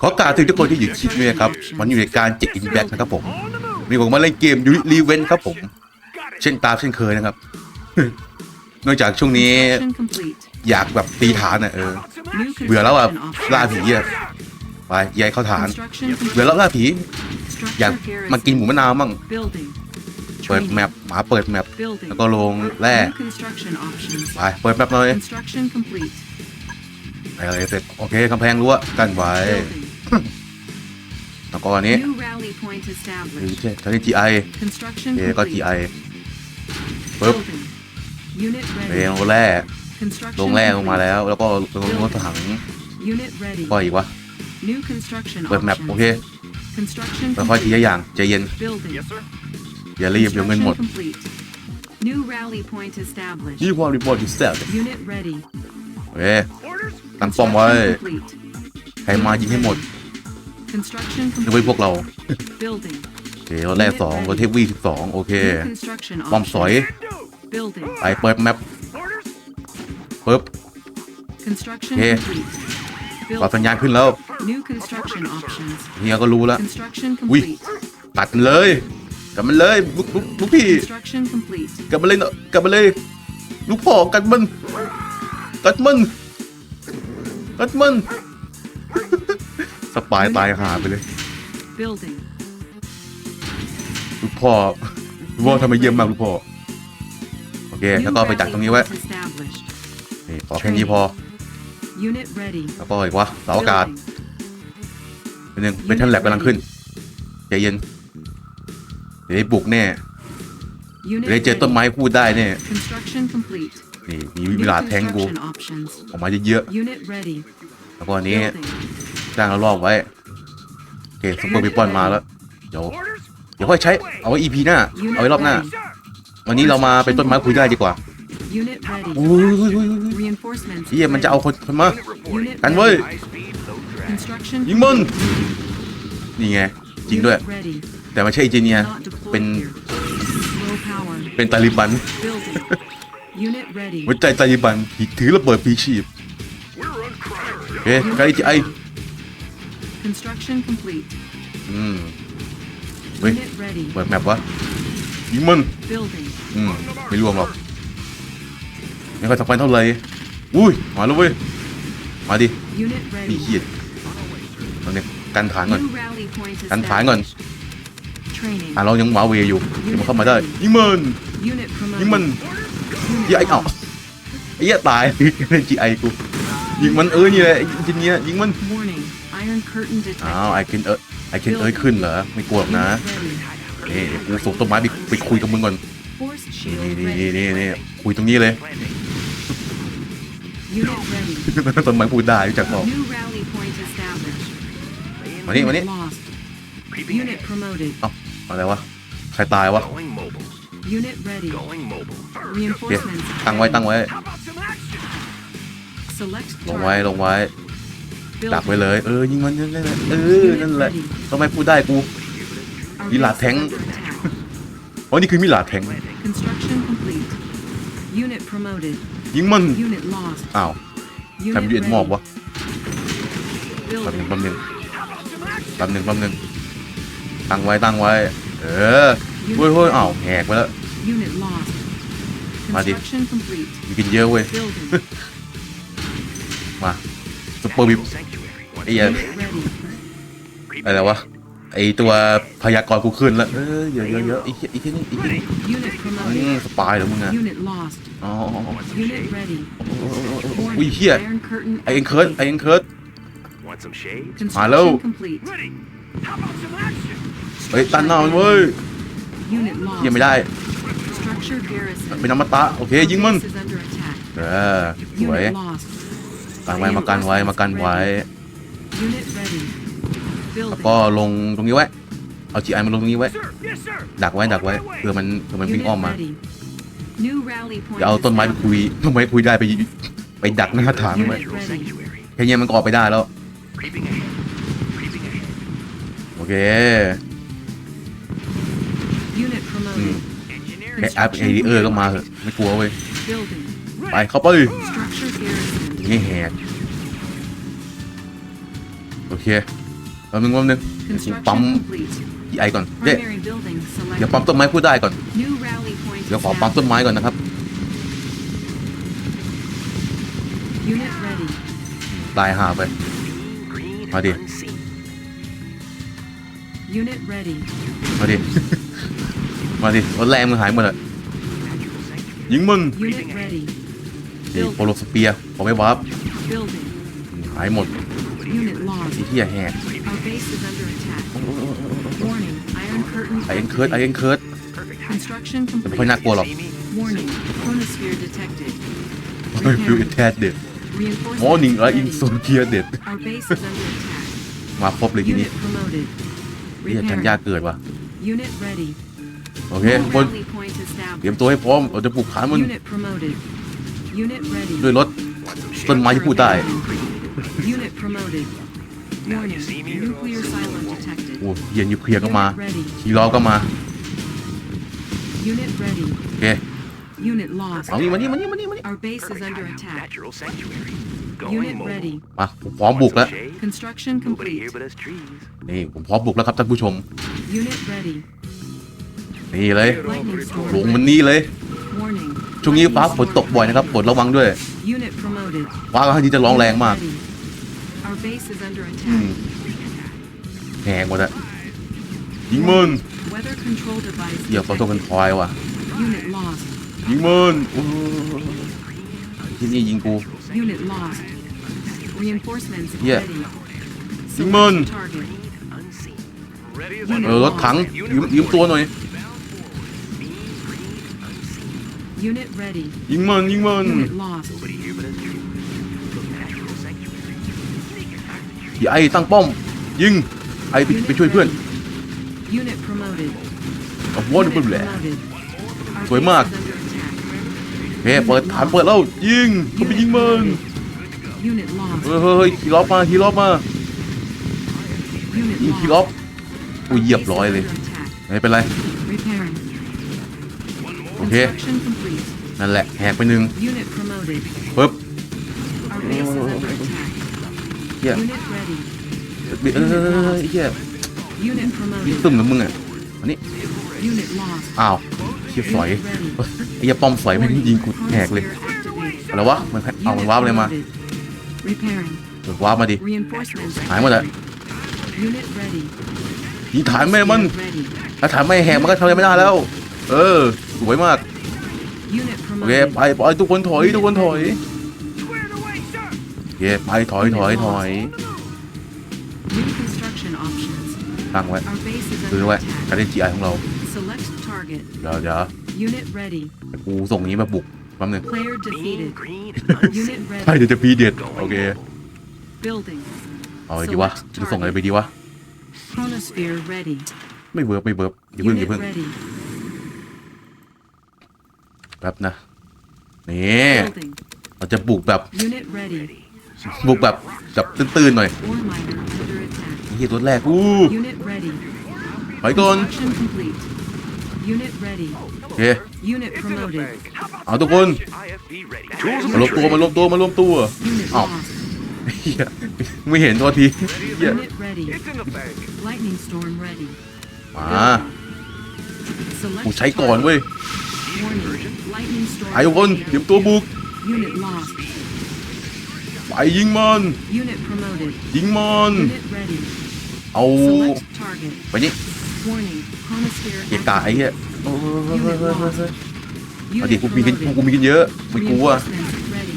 ขอกล่าวถึงทุกคนที่อยู่คลิปนี้นะครับมันอยู่ในการเจ็ดอินแบ็กนะครับผมมีผมมาเล่นเกมยูรีเวนครับผม เช่นตามเช่นเคยนะครับ นอกจากช่วงนี้ Construction complete. อยากแบบตีฐานอะเออ New เบื่อแล้วอะ construction ล่า options. ผีอะไปยายเข้าฐาน Construction เบื่อแล้วล่าผี Structure อยาก garrison. มากินหมูมะนาวมั่ง Building. เปิด Training. แมปหมาเปิดแมป Building. แล้วก็ลงแร่ New construction options. ไปเปิดแมปหน่อย Construction complete. อะไรเสร็จโอเคกำแพงรั้วกันไว้ Building. แล้วก็อันนี้ New rally point นี่ established. ใช่ทางนี้ GI Construction โอเคก็ complete. GI ปึ๊บ Building. Unit เร ready. งแร่ Construction ลงแร่ลงมา complete. แล้ว แล้วก็ลงรถถัง Unit ready. ก็อีกวะ New construction เปิดแมป options. โอเค Construction ค่อยๆที complete. ละอย่างใจเย็น Building. อย่ารีบเดี๋ยวเงินหมด Construction complete. New rally point established. นี่ความรีพอร์ตอยู่แซ่บ Unit ready. โอเคตั้งป้อมไว้ Construction complete. ใครมายิงให้หมด Construction ยกเว้น complete. พวกเรา Building. โอเครถแรกสองรถเทปวีสิบสองโอเค New construction ป้อมสอย options. Building. ไปเปิดแมปปึ๊บ Construction Okay. complete. ปรับสัญ Building. ญาณขึ้นแล้ว New construction options. เฮียก็รู้แล้ว Construction Oui. complete. ตัดมันเลยกลับมันเลยลูกลูกลูกพี่ Construction complete. กลับมาเลยเนอะกลับมาเลย ลูกพ่อกัดมันกัดมันกัดมัน สปายตายหาไปเลย Building. ลูกพ่อลูกพ่อทำไมเยี่ยมมากลูกพ่อ โอเค New แล้วก็ไปดักตรงนี้ไว้ rally point established. นี่ขอแค่นี้พอ Unit ready. แล้วก็อีกวะเสาอากาศ Building. เป็นหนึ่งเป็นท่านแลบกำลังขึ้นใจเย็น เดี๋ยวได้บุกแน่ Unit เดี๋ยวได้เจอ ready. ต้นไม้พูดได้แน่ Construction complete. นี่มี New เวลาแทงกู construction options. ออกมาเยอะ Unit ready. ๆแล้วก็อันนี้ Building. สร้างแล้วรอบไว้โอเคซุปเปอร์บิปปอนมาแล้ว เดี๋ยว เดี๋ยวค่อยใช้เอาไว้ EP หน้า เอาไว้รอบหน้า วันนี้เรามาเป็นต้นไม้คุยได้ดีกว่า Unit ready. อุ้ยอุ้ยอุ้ยอุ้ย Reinforcements. เฮียมันจะเอาคนคนมา Unit กันเว้ย ready. Construction ยิงมันนี่ไง จริงด้วย Unit ready. แต่ไม่ใช่เอนจิเนียร์ Not deployed เป็น here. Low power. เป็นตาลิบัน Building. Unit ready. หัวใจตาลิบันผีถือระเบิดผีชีพโอเคใครที่ไอ Construction complete. อืมเฮ้ย Unit ready. เปิดแมปวะยิงมัน Building. อืมไม่ร่วงหรอกไม่ค่อยสำคัญเท่าไหร่อุ้ยมาแล้วเว้ยมาดิ Unit มี ready. เขียดตอนนี้กันฐานก่อน New rally point กันฐานก่อน established. Training. อะเรายังหมาเวอยู่เดี๋ยวมันเข้ามาได้ยิงมัน Unit ยิงมัน promoted. ยิงไอ้เอ้าไอ้เหี้ยตาย เล่นจีไอกูยิงมันเออนี่แหละไอ้จินเนี้ยยิงมัน Warning. Iron curtain อ้าว detected. ไอเคนเออไอเคนเอ้ยขึ้นเหรอไม่กลัวหรอกนะ Unit ready. นี่เดี๋ยวกูส่งต้นไม้ไปไปคุยกับมึงก่อน Force นี่ shield นี่ ready. นี่นี่คุยตรงนี้เลย Unit ready. ต้นไม้พูดได้รู้จักบอก New rally point established. มานี่มานี่ Unit lost. Unit promoted. เอ้าอะไรวะใครตายวะ Going mobile. Unit ready. Going mobile. โอเค Reinforcements. ตั้งไว้ตั้งไว้ Select ลงไว้ target. ลงไว้ Building. ดักไว้เลย เออยิงมันนั่นแหละเออนั่นแหละทำไมพูดได้กู Our มิลา base แทง is under attack. อ๋อนี่คือมิลาแทง Construction complete. Unit promoted. ยิงมัน Unit lost. อ้าวใคร Unit มันยืนมอบ ready. วะแป๊บหนึง Building. แป๊บหนึงแป๊บหนึงแป๊บหนึงตั้งไว้ตั้งไว้ เออเฮ้ยเฮ้ยอ้าวแหกไปแล้ว Unit lost. Madi. Construction complete. มีกินเยอะเว้ย Building. มาซุปเปอร์บิบ Sanctuary. ไอ้เหี้ยอะไรวะไอตัวพยากรณ์กูขึ้นแล้วเออเยอะเยอะเยอะไอ้เหี้ยไอ้เหี้ยนี่ไอ้เหี้ยนี่อืมสปายเหรอมึงอะอ๋อ Unit ready. อุ้ยเหี้ยไอเอ็นเคิร์ดไอเอ็นเคิร์ด Want some shades? Hello. Construction complete. เฮ้ยตันหน้ามันเว้ยยังไม่ได้ Structure garrison. เป็นอมตะโอเคยิงมันเออสวย Unit lost. กันไว้มากันไว้มากันไว้ แล้ว Building. ก็ลงตรงนี้ไว้ เอาจีไอมาลงตรงนี้ไว้ ดักไว้ดักไว้เผื่อมันเผื่อมันวิ่ง Unit อ้อมมา ready. New rally point. อย่าเอาต้นไม้ไปคุยต้นไม้คุยได้ไปไปดักหน้าฐานไว้ Natural sanctuary. แค่เนี้ยมันก็ออกไปได้แล้ว Creeping ahead. Creeping ahead. โอเค Unit อืม promoted. แค่แอปเอเออร์ก็มาเถอะไม่กลัวเว้ย Building. ไปเข้าไป Structure garrison. นี่แหกโอ เคแป๊บนึงแป๊บนึงกู Construction ปั๊ม complete. ไอก่อนเจ๊ Primary building เดี๋ยว selected. ปั๊มต้นไม้พูดได้ก่อน New rally point เดี๋ยวขอปั๊มต้น established. ไม้ก่อนนะครับ Unit ready. ตายห่าไป Green Hadi. and unseen. Unit ready. มาดิมาดิรถแรงมึงหายหมดอะ Natural sanctuary. ยิงมึง Unit ready. นี่โปโลสเปียร์ผมไม่วาร์ป Building. หายหมด Unit lost. ไอ้เหี้ยแหก Our base is under attack. Warning. Iron curtain. ไอเอ็นเคิร์ดไอเอ็นเคิร์ด Perfect. Construction แต่ไม่ค่อย complete. น่ากลัวหรอก See me? Warning. Chronosphere detected. เฮ้ยฟิวแทดเด็ด Reinforcements มอร์นิ่งและ ready. อินโซเกียเด็ด Our base is under attack. มาครบเลยทีนี้ Unit promoted. เหี้ยจันยาก Repairing. เกิดว่ะ Unit ready. โอเค New ทุกคน rally point เตรียม established. ตัวให้พร้อมเราจะปลุกขานมัน Unit promoted. Unit ready. ด้วยรถ Want some ต้น shade? ไม้ที่พูดได้ Unit promoted. Now you Warning. see me? Nuclear silo detected. โอ้เหี้ยนิวเคลียร์ก็มา Unit ready. คีรอก็มา Unit ready. โอเค Unit lost. เอานี่มานี่มานี่มานี่มานี่ Our base is Perfect under timing. attack. Natural sanctuary. Going Unit mobile. ready. มาผมพร้อมบุก Want แล้ว some shade? Construction Nobody complete. here but us trees. นี่ผมพร้อมบุกแล้วครับท่านผู้ชม Unit ready. นี่เลย Lightning storm. ลงมันนี่เลย Warning. ช่วงนี้ฟ้าฝนตกบ่อยนะครับฝนระวังด้วย Unit promoted. ฟ้าก็ที่จะร้องแรงมาก Unit ready. Our base is under อืม attack. แหงหมดอะยิงมัน Weather control device. เดี๋ยวเขาต้องกันคอยว่ะ Unit lost. ยิงมันโอ้ยที่นี่ยิงกู Unit lost. Reinforcements Yeah. ready. Simon. Select target. Unseen. Ready as Unit เออรถถังยืมยืมตัวหน่อย Unit ready. ยิงมันยิงมัน Unit lost. Nobody here but us trees. อย่าไอ้ตั้งป้อม ยิง ไอ้ไป Unit ไปช่วยเพื่อน ready. Unit promoted. กับวอล Unit เพื่อนแหละ promoted. Our สวย base มาก is under attack. เฮ้เปิดฐานเปิดแล้ว ยิงเขาไปยิงมัน Unit lost. เฮ้ยเฮ้ยเฮ้ยขี่ล้อมาขี่ล้อมา Unit ยิง lost. ขี่ล้อกู Our เหยียบ base is ร้อยเลย under attack. ไม่เป็นไร Repairing. โอเค Construction complete. นั่นแหละแหกไปหนึ่ง Unit promoted. ปึ๊บ Our base is under attack. เฮีย Unit ready. เออเฮีย Unit ยิง promoted. ตึ้มกับมึงอะอันนี้ Unit lost. อ้าวเฮียสอย Unit ready. ไอ้เฮียป้อมสอยไม่งยิงกูแหกเลย Chronosphere activated. อะไรวะมันเอามัน Unit ว้าร์ปเลยมา promoted. Repairing. เปิดว้าร์ปมาดิ Reinforcements. หายหมดอะ Unit ready. ยิงฐานแม่มัน Unit ready. ถ้าฐานไม่แหกมันก็ทำอะไรไม่ได้แล้ว เออสวยมาก Unit โอเค promoted. ไปไปทุกคนถอยทุกคนถอยโอ เคไปถอยถอยถอย New construction options. ตั้งไว้ Our base is คือ under ไว้ attack. การเล่น GI ของเรา Select target. เดี๋ยวเดี๋ยว Unit ready. กูส่งนี้มาบุกแป๊บนึง Player Mean, defeated. green, and Unit unseen. ใช่ ready. เดี๋ยวจะพีเด็ดโอเค Building. เอาไงดีวะจะส่งอะไรไปดีวะ Chronosphere ready. ไม่เวิร์บไม่เวิร์บอย่าเพิ่งอย่า Unit เพิ่ง ready. แป๊บนะนี่ Building. เราจะบุกแบบ Unit ready. บุกแบบแบบตื้นๆหน่อย Ore miner under attack. เฮียตัวแรกอู้ Unit ready. ไปก่อน Construction complete. Unit ready. โอเค Unit promoted. เอาทุกคน IFB ready. มารวมตัวมารวมตัวมารวมตัว Unit Oh. lost. เฮียไม่เห็นโทษทีเฮีย Unit ready. Lightning storm ready. มา Select กูใช้ก่อนเว้ย Warning. Lightning storm. ไอ้ทุกคนเตรียมตัวบุก Unit lost. ไปยิงมัน Unit promoted. ยิงมัน Unit ready. เอา Select target. ไปนี่ Warning. Chronosphere เกะกะไอ้เหี้ย activated. โอ้ย Unit lost. เอาดิ Unit กูมีกัน promoted. กูมีกันเยอะไม่กลัว Reinforcements ready.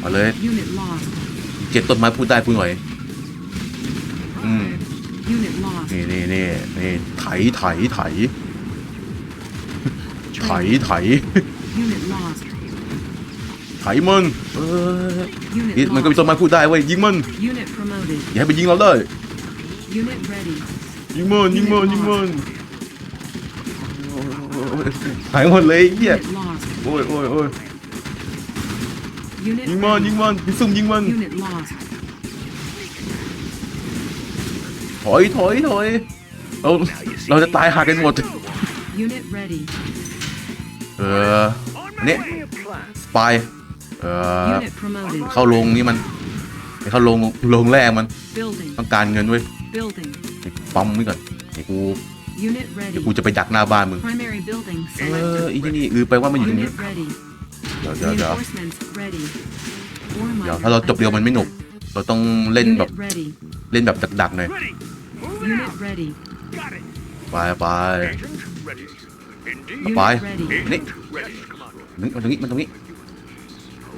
เอาเลย Unit lost. เจ็ดต้นไม้พูดได้พูดหน่อยอืม Unit lost. นี่นี่นี่นี่ไถไถไถไถ Training. ไถ Unit lost. ไถมันเออ Unit นี่มันก็มี lost. ต้นไม้พูดได้เว้ยยิงมัน Unit promoted. อย่าให้ไปยิงเราเลย Unit ready. ยิงมันยิงมันยิงมันหายหมดเลยไอ้เหี้ย Unit lost. โอ้ยโอ้ยโอ้ย Unit ยิงมัน ready. ยิงมันพี่ซุ่มยิงมัน Unit lost. ถอยถอยถอยเราเราจะตายหากันหมด Unit ready. เอออันนี่สปาย เออ Unit promoted. เข้าลงนี่มันให้เขาลงลงแรกมัน Building. ต้องการเงินเว้ย Building. ปั๊มไว้ก่อนไอ้กู Unit เดี๋ยว ready. กูจะไปดักหน้าบ้านมึง Primary building เออ selected. อีที่นี่อือไปว่ามันอยู่ตรงนี้ Unit ready. เดี๋ยวเดี๋ยวเดี๋ยว Reinforcements ready. Ore เดี๋ยว miner ถ้าเราจบเร็วมันไม่หนุก เราต้องเล่นแบบ Unit ready. เล่นแบบดักๆหน่อย Ready. Moving Unit out. ready. Got it. ไปไป Agent ready. Indeed. ไป Unit ready. นี่ Ready. Come on. มันตรงนี้มันตรงนี้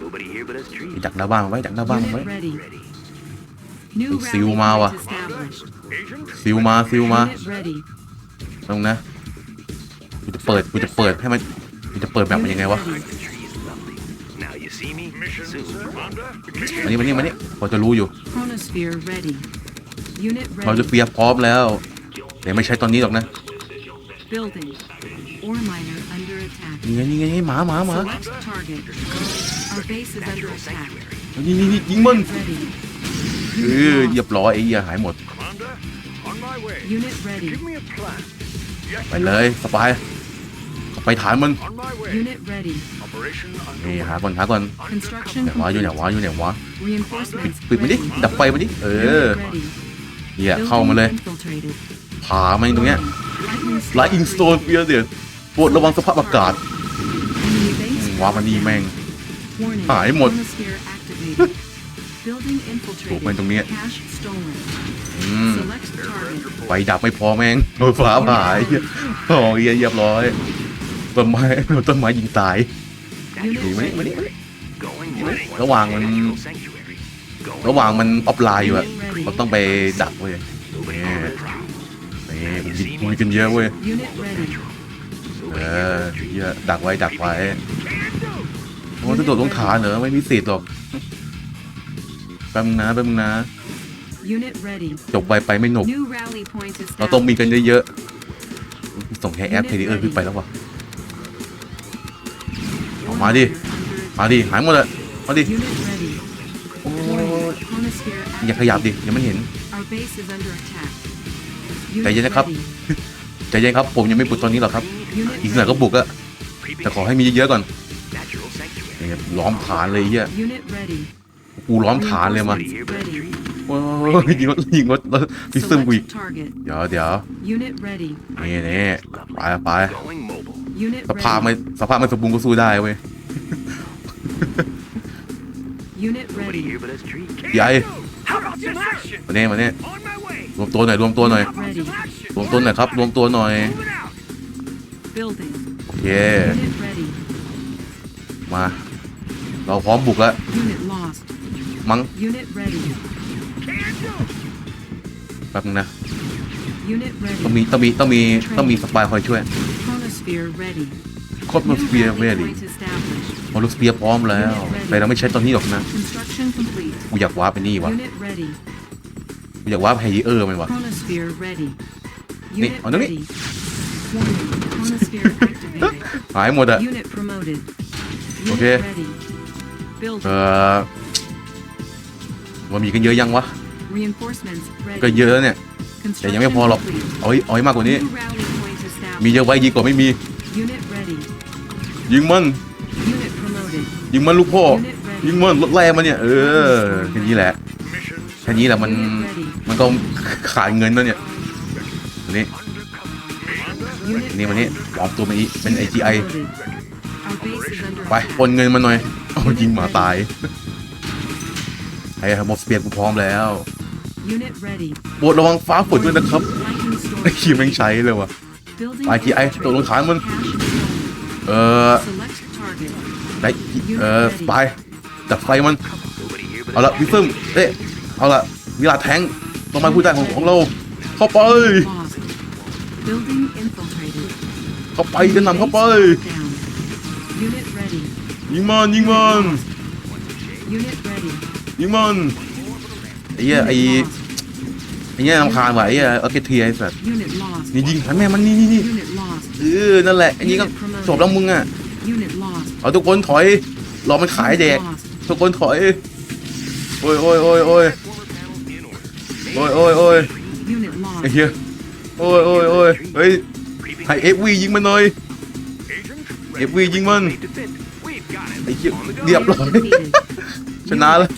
Nobody here but us ไป trees. ดักหน้าบ้านมันไว้ดักหน้าบ้านมันไว้ Unit ready. Ready. New Mình siêu rally mau point à. established. Agent. ซิวมาซิวมา Unit ready. ตรงนะกูจะเปิดกูจะเปิดให้มันกูจะเปิดแบบมันยังไงวะ Unit ready. The tree is lovely. Now you see me? Soon. Commander. มานี่มานี่มานี่พอจะรู้อยู่ Chronosphere ready. Unit เราจะ ready. เปียร์พร้อมแล้วแต่ไม่ใช่ตอนนี้หรอกนะ Building. Ore miner under attack. นี่ไงนี่ไงหมาหมาหมา Select target. Our base is under attack. นี่นี่นี่ยิงมัน Unit ready. เออเรียบร้อยไอ้เหี้ยหายหมด Commander. On my way. Unit ready. Give me a plan. Yes. ไปเลยสปายไปฐานมัน On my way. Unit ready. Operation นี่ underway. หาก่อนหาก่อน Construction ไหนวะอยู่ไหน complete. วะอยู่ไหนวะ Reinforcements ปิดมันดิ ready. ดับไฟมันดิ เออ Unit ready. เหี้ยเข้ามาเลย Building infiltrated. ผามันตรงเนี้ย Lightning ไลท์อิงสโตนเปียร์เดี๋ยวโปรดระวังสภาพอากาศ Enemy base ว้ามันนี่แม่ง Warning. หายหมด Chronosphere activated. Building ถูกไหม infiltrated. ตรงเนี้ย Cache stolen. อืม Select target. ไฟดับไม่พอแม่งโดนฟ้าผ่าไอ้เหี้ยโอ้ยเรียบร้อยต้นไม้ต้นไม้ยิงตาย Unit ดูมานี่มานี่ ready. Going ready. ระหว่างมัน Natural sanctuary. Going ระหว่างมันออฟไลน์อยู่อะเราต้องไปดักเว้ย Nobody Yeah. on the prowl. นี่มันมีมันมีกันเยอะเว้ย Unit ready. เออเยอะดักไว้ดักไว้ โอ้จะโดดลงขาเหรอไม่มีสิทธิ์หรอกแป๊บนึงนะแป๊บนึงนะ Unit ready. จบไปไปไม่หนุก New rally point เราต้องมี established. กันเยอะๆส่งแค่แอปเทเดอร์ขึ้นไปแล้ววะเอามาดิ มาดิ หายหมดเลยมาดิ Unit ready. Warning. Chronosphere อย่าขยับดิ activated. ยังไม่เห็น Our base is under attack. ใจเย็น Unit นะครับ ready. ใจเย็นครับผมยังไม่บุกตอนนี้หรอกครับ Unit อีกหน่อยก็ ready. บุกอะแต่ขอให้มีเยอะๆก่อน Natural sanctuary. ี่ล้อมฐานเลยเฮียกูล้อมฐานเลยมาโอ้ยยิงรถยิงรถพิซซึมกูอีกเดี๋ยวเดี๋ยวนี่นี่ไปไปสภาพไม่สภาพไม่สมบูรณ์ก็สู้ได้เว้ยใหญ่มาเนี่ยมาเนี่ยรวมตัวหน่อยรวมตัวหน่อยรวมตัวหน่อยครับรวมตัวหน่อยโอเคมา เราพร้อมบุกแล้ว Unit lost. มั้ง Unit ready. Can do. แป๊บนึงนะ Unit ต้อง ready. มีต้องมีต้องมีต้องมีสปายคอยช่วย Chronosphere ready. โคตรมาสเปียร์เว New ลี rally point established. มอลสเปียร์พร้อมแล้ว แต่เราไม่ใช้ตอนนี้หรอกนะ Construction complete. กูอยากว้าร์ปไปนี่วะ Unit ready. กูอยากว้าร์ปไฮเออร์มันวะ Chronosphere ready. Nè, Unit ở đó đi. ready. Warning. Chronosphere activated. หายหมดอะ Unit promoted. Unit Okay. Ready. เอ Building. อมันมีกันเยอะยังวะ Reinforcements ready. ก็เยอะแล้วเนี่ย แต่ยังไม่พอหรอก Construction complete. เอาให้เอาให้มากกว่านี้ New rally point established. มีเยอะไว้ดีกว่าไม่มี Unit ready. ยิงมัน Unit promoted. ยิงมันลูกพ่อ ยิงมันรถแรงมันเนี่ย เออแค่นี้แหละ Mission แค่นี้แหละมัน Unit ready. มันก็ขาดเงินแล้วเนี่ยอันนี้ Unit นี่มันนี่ปลอมตัวมาอีกเป็น Unit AGI promoted. Our base is under ไป attack. ปนเงินมาหน่อย เอายิงหมาตายไอ้มอสเปียร์กูพร้อมแล้ว Unit ready. โปรดระวังฟ้าฝนด้วยนะครับ Lightning storm. ไอ้ขี้แม่งใช้เลยว่ะ Building ITI infiltrated. ตกลงฐานมัน Cache stolen. เออ Select target. ได้เออไปจับไฟมัน Nobody here but เอาละ us พี่ซึมเอ๊ะเอาละเวลาแทงต้องมาพูดได้ของของเราเข้าไป Lost. Building infiltrated. เข้าไปจะนำเข้าไป Down. Unit ready. ยิงมันยิงมัน Unit ready. ยิงมันไอ้เหี้ยไอ้ Unit lost. ไอ้เหี้ยลำคาญว่ะไอ้เหี้ยเอาเกทีไอ้สัส Unit lost. นี่ยิงหันแม่มันนี่นี่นี่ Unit lost. เออนั่นแหละไอ้นี่ก็จบแล้วมึงอะ Unit lost. เอาทุกคนถอยรอมันขายแดก Unit lost. ทุกคนถอยโอ้ยโอ้ยโอ้ยโอ้ย Forward panels in order. โอ้ยโอ้ยโอ้ย Unit lost. ไอ้เหี้ยโอ้ยโอ้ยโอ้ยเฮ้ย Creeping ให้เอฟวียิงมันหน่อย Agent เอฟวียิงมัน ไอ้เหี้ยเรียบร้อย ชนะเลย